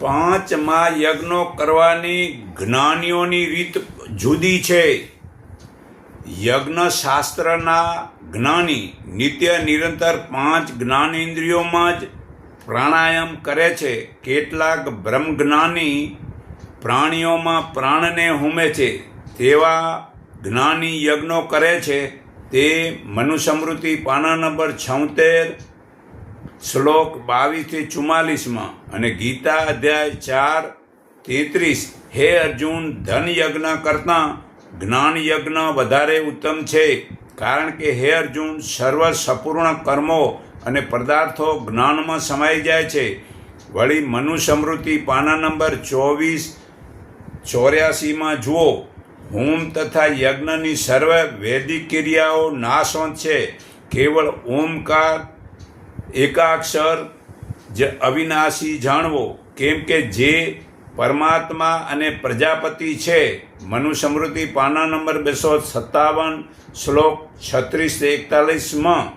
પાંચમાં યજ્ઞો કરવાની જ્ઞાનીઓની રીત જુદી છે. યજ્ઞશાસ્ત્રના જ્ઞાની નિત્ય નિરંતર પાંચ જ્ઞાનેન્દ્રિયોમાં જ પ્રાણાયામ કરે છે. કેટલાક બ્રહ્મજ્ઞાની પ્રાણીઓમાં પ્રાણને હોમે છે. તેવા જ્ઞાની યજ્ઞો કરે છે. તે મનુસ્મૃતિ પાના નંબર છોતેર શ્લોક બાવીસથી ચુમ્માલીસમાં અને ગીતા અધ્યાય ચાર તેત્રીસ, હે અર્જુન, ધન યજ્ઞ કરતાં જ્ઞાન યજ્ઞ વધારે ઉત્તમ છે. કારણ કે હે અર્જુન, સર્વ સંપૂર્ણ કર્મો અને પદાર્થો જ્ઞાનમાં સમાઈ જાય છે. વળી મનુસ્મૃતિ પાના નંબર ચોવીસ, ચોર્યાસીમાં જુઓ. હોમ તથા યજ્ઞની સર્વ વૈદિક ક્રિયાઓ નાશવંત છે. કેવળ ઓમકાર એકાક્ષર જ અવિનાશી જાણવો, કેમ કે જે પરમાત્મા અને પ્રજાપતિ છે, મનુસ્મૃતિ પાના નંબર બસો સત્તાવન, શ્લોક છત્રીસ એકતાલીસમાં,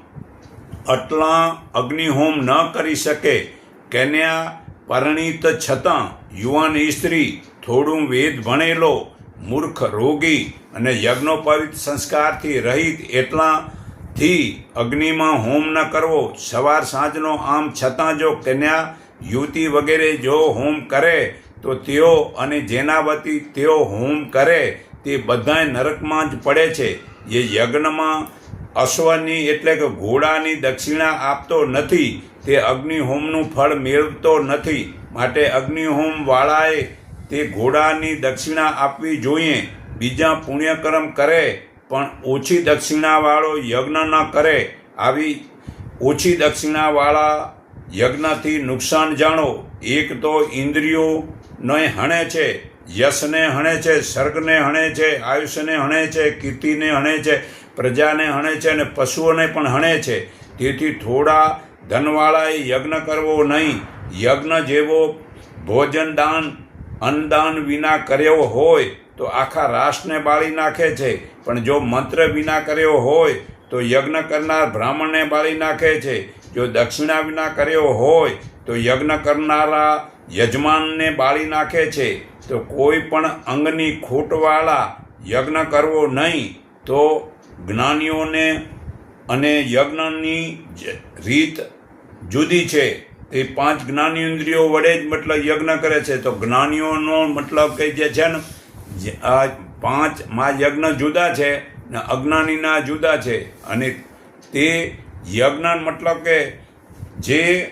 અટલા અગ્નિહોમ ન કરી શકે, કન્યા પરણિત છતાં યુવાન સ્ત્રી થોડું વેદ ભણેલો, મૂર્ખ રોગી અને યજ્ઞોપવિત સંસ્કારથી રહિત એટલાથી અગ્નિમાં હોમ ન કરવો, સવાર સાંજનો આમ છતાં જો કન્યા યુવતી વગેરે જો હોમ કરે, તો તેઓ અને જેના વતી તેઓ હોમ કરે, તે બધાય નરકમાં જ પડે છે. એ યજ્ઞમાં અશ્વની એટલે કે ઘોડાની દક્ષિણા આપતો નથી, તે અગ્નિહોમનું ફળ મેળવતો નથી. માટે અગ્નિહોમ વાળાએ તે ઘોડાની દક્ષિણા આપવી જોઈએ. બીજા પુણ્યકર્મ કરે પણ ઓછી દક્ષિણાવાળો યજ્ઞ ન કરે આવી ઓછી દક્ષિણાવાળા યજ્ઞથી નુકસાન જાણો. એક તો ઇન્દ્રિયોને હણે છે, યશને હણે છે સર્ગને હણે છે, આયુષ્યને હણે છે, કીર્તિને હણે છે, પ્રજાને હણે છે અને પશુઓને પણ હણે છે. તેથી થોડા ધનવાળાએ યજ્ઞ કરવો નહીં. યજ્ઞ જેવો ભોજન દાન અન્નદાન વિના કર્યો હોય તો આખા રાષ્ટ્રને બાળી નાખે છે. પણ જો મંત્ર વિના કર્યો હોય, તો યજ્ઞ કરનાર બ્રાહ્મણને બાળી નાખે છે. જો દક્ષિણા વિના કર્યો હોય, તો યજ્ઞ કરનારા યજમાનને બાળી નાખે છે. તો કોઈ પણ અંગની ખોટવાળા યજ્ઞ કરવો નહીં, તો જ્ઞાનીઓને અને યજ્ઞની રીત જુદી છે. એ પાંચ જ્ઞાની ઇન્દ્રિયો વડે જ મતલબ યજ્ઞ કરે છે. તો જ્ઞાનીઓનો મતલબ કે જે છે ને આ પાંચમાં યજ્ઞ જુદા છે ને અજ્ઞાનીના જુદા છે. અને તે યજ્ઞ મતલબ કે જે